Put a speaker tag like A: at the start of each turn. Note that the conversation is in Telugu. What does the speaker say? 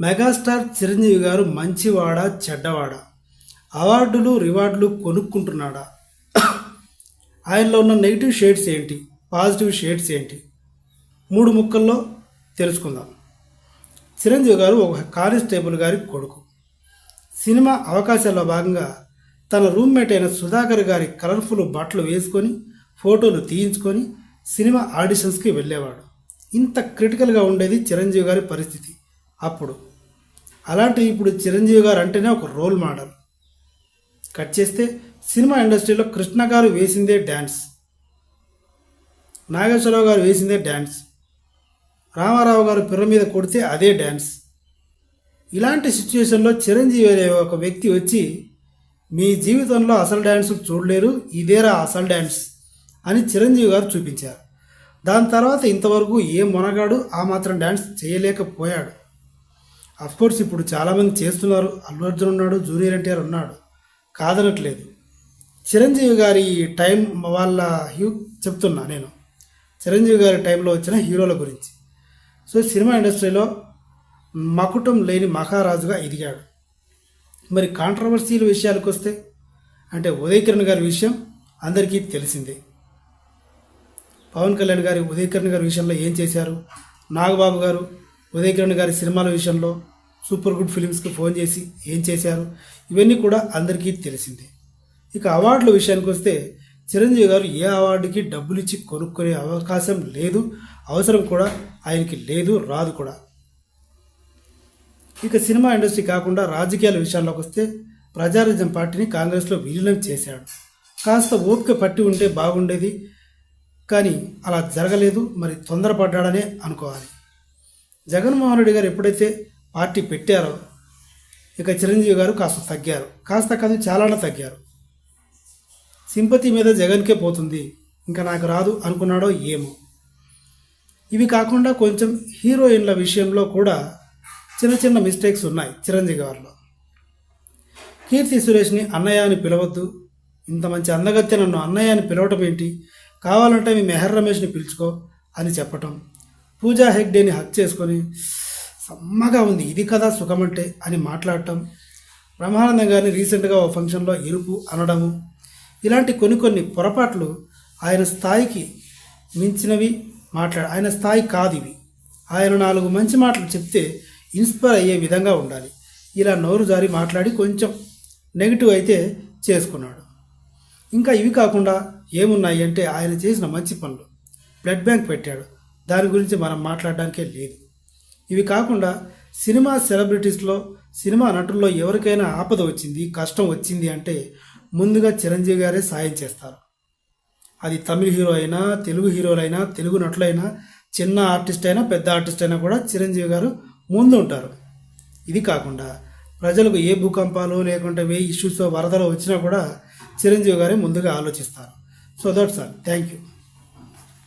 A: మెగాస్టార్ చిరంజీవి గారు మంచివాడా చెడ్డవాడా? అవార్డులు రివార్డులు కొనుక్కుంటున్నాడా? ఆయనలో ఉన్న నెగిటివ్ షేడ్స్ ఏంటి? పాజిటివ్ షేడ్స్ ఏంటి? మూడు ముక్కల్లో తెలుసుకుందాం. చిరంజీవి గారు ఒక కానిస్టేబుల్ గారి కొడుకు. సినిమా అవకాశాల్లో భాగంగా తన రూమ్మేట్ అయిన సుధాకర్ గారి కలర్ఫుల్ బట్టలు వేసుకొని ఫోటోలు తీయించుకొని సినిమా ఆడిషన్స్కి వెళ్ళేవాడు. ఇంత క్రిటికల్గా ఉండేది చిరంజీవి గారి పరిస్థితి. అప్పుడు. అలాంటి ఇప్పుడు చిరంజీవి గారు అంటేనే ఒక రోల్ మోడల్. కట్ చేస్తే సినిమా ఇండస్ట్రీలో కృష్ణ గారు వేసిందే డ్యాన్స్ నాగేశ్వరరావు గారు వేసిందే డ్యాన్స్ రామారావు గారు పిర్ర మీద కొడితే అదే డ్యాన్స్ ఇలాంటి సిచ్యువేషన్లో చిరంజీవి అనే ఒక వ్యక్తి వచ్చి మీ జీవితంలో అసలు డ్యాన్స్ చూడలేరు ఇదేరా అసలు డ్యాన్స్ అని చిరంజీవి గారు చూపించారు. దాని తర్వాత ఇంతవరకు ఏ మొనగాడు ఆ మాత్రం డ్యాన్స్ చేయలేకపోయాడు. కోర్స్ ఇప్పుడు చాలామంది చేస్తున్నారు. అల్లు అర్జున్ ఉన్నాడు జూనియర్ ఎన్టీఆర్ ఉన్నాడు. కాదనట్లేదు. చిరంజీవి గారి టైం వాళ్ళ హ్యూ చెప్తున్నా నేను. చిరంజీవి గారి టైంలో వచ్చిన హీరోల గురించి. సో సినిమా ఇండస్ట్రీలో మకుటం లేని మహారాజుగా ఎదిగాడు. మరి కాంట్రవర్సీల విషయాలకు వస్తే అంటే ఉదయ్ కిరణ్ గారి విషయం అందరికీ తెలిసిందే. పవన్ కళ్యాణ్ గారి ఉదయ్ కిరణ్ గారి విషయంలో ఏం చేశారు? నాగబాబు గారు ఉదయ్ కిరణ్ గారి సినిమాల విషయంలో సూపర్ గుడ్ ఫిలిమ్స్కి ఫోన్ చేసి ఏం చేశారు? ఇవన్నీ కూడా అందరికీ తెలిసిందే. ఇక అవార్డుల విషయానికి వస్తే చిరంజీవి గారు ఏ అవార్డుకి డబ్బులు ఇచ్చి కొనుక్కునే అవకాశం లేదు అవసరం కూడా ఆయనకి లేదు రాదు కూడా. ఇక సినిమా ఇండస్ట్రీ కాకుండా రాజకీయాల విషయాల్లోకి వస్తే ప్రజారాజ్యం పార్టీని కాంగ్రెస్లో విలీనం చేశాడు. కాస్త ఓపిక పట్టి ఉంటే బాగుండేది కానీ అలా జరగలేదు మరి తొందరపడ్డాడనే అనుకోవాలి. జగన్మోహన్ రెడ్డి గారు ఎప్పుడైతే పార్టీ పెట్టారో. ఇక చిరంజీవి గారు కాస్త తగ్గారు. కాస్త కాదు చాలానే తగ్గారు. సింపతి మీద జగన్కే పోతుంది. ఇంకా నాకు రాదు అనుకున్నాడో ఏమో. ఇవి కాకుండా కొంచెం హీరోయిన్ల విషయంలో కూడా చిన్న చిన్న మిస్టేక్స్ ఉన్నాయి చిరంజీవి గారిలో. కీర్తి సురేష్ని అన్నయ్య అని పిలవద్దు. ఇంత మంచి అందగత్తె నన్ను అన్నయ్య అని పిలవటం ఏంటి? కావాలంటే మీ మెహర్ రమేష్ని పిలుచుకో అని చెప్పటం. పూజా హెగ్డేని హక్ చేసుకొని సమ్మగా ఉంది. ఇది కదా సుఖమంటే అని మాట్లాడటం. బ్రహ్మానందం గారిని రీసెంట్గా ఓ ఫంక్షన్లో ఎరుపు అనడము. ఇలాంటి కొన్ని కొన్ని పొరపాట్లు ఆయన స్థాయికి మించినవి మాట్లాడ ఆయన స్థాయి కాదు ఇవి ఆయన నాలుగు మంచి మాటలు చెప్తే ఇన్స్పైర్ అయ్యే విధంగా ఉండాలి. ఇలా నోరు జారి మాట్లాడి కొంచెం నెగిటివ్ అయితే చేసుకున్నాడు. ఇంకా ఇవి కాకుండా ఏమున్నాయి అంటే ఆయన చేసిన మంచి పనులు. బ్లడ్ బ్యాంక్ పెట్టాడు. దాని గురించి మనం మాట్లాడడానికే లేదు. ఇవి కాకుండా సినిమా సెలబ్రిటీస్లో సినిమా నటుల్లో ఎవరికైనా ఆపద వచ్చింది కష్టం వచ్చింది అంటే ముందుగా చిరంజీవి గారే సాయం చేస్తారు. అది తమిళ హీరో అయినా తెలుగు హీరోలైనా తెలుగు నటులైనా చిన్న ఆర్టిస్ట్ అయినా పెద్ద ఆర్టిస్ట్ అయినా కూడా చిరంజీవి గారు ముందు ఉంటారు. ఇది కాకుండా ప్రజలకు ఏ భూకంపాలు లేకుంటే ఏ ఇష్యూస్ వరదలు వచ్చినా కూడా చిరంజీవి గారే ముందుగా ఆలోచిస్తారు. So that's all thank you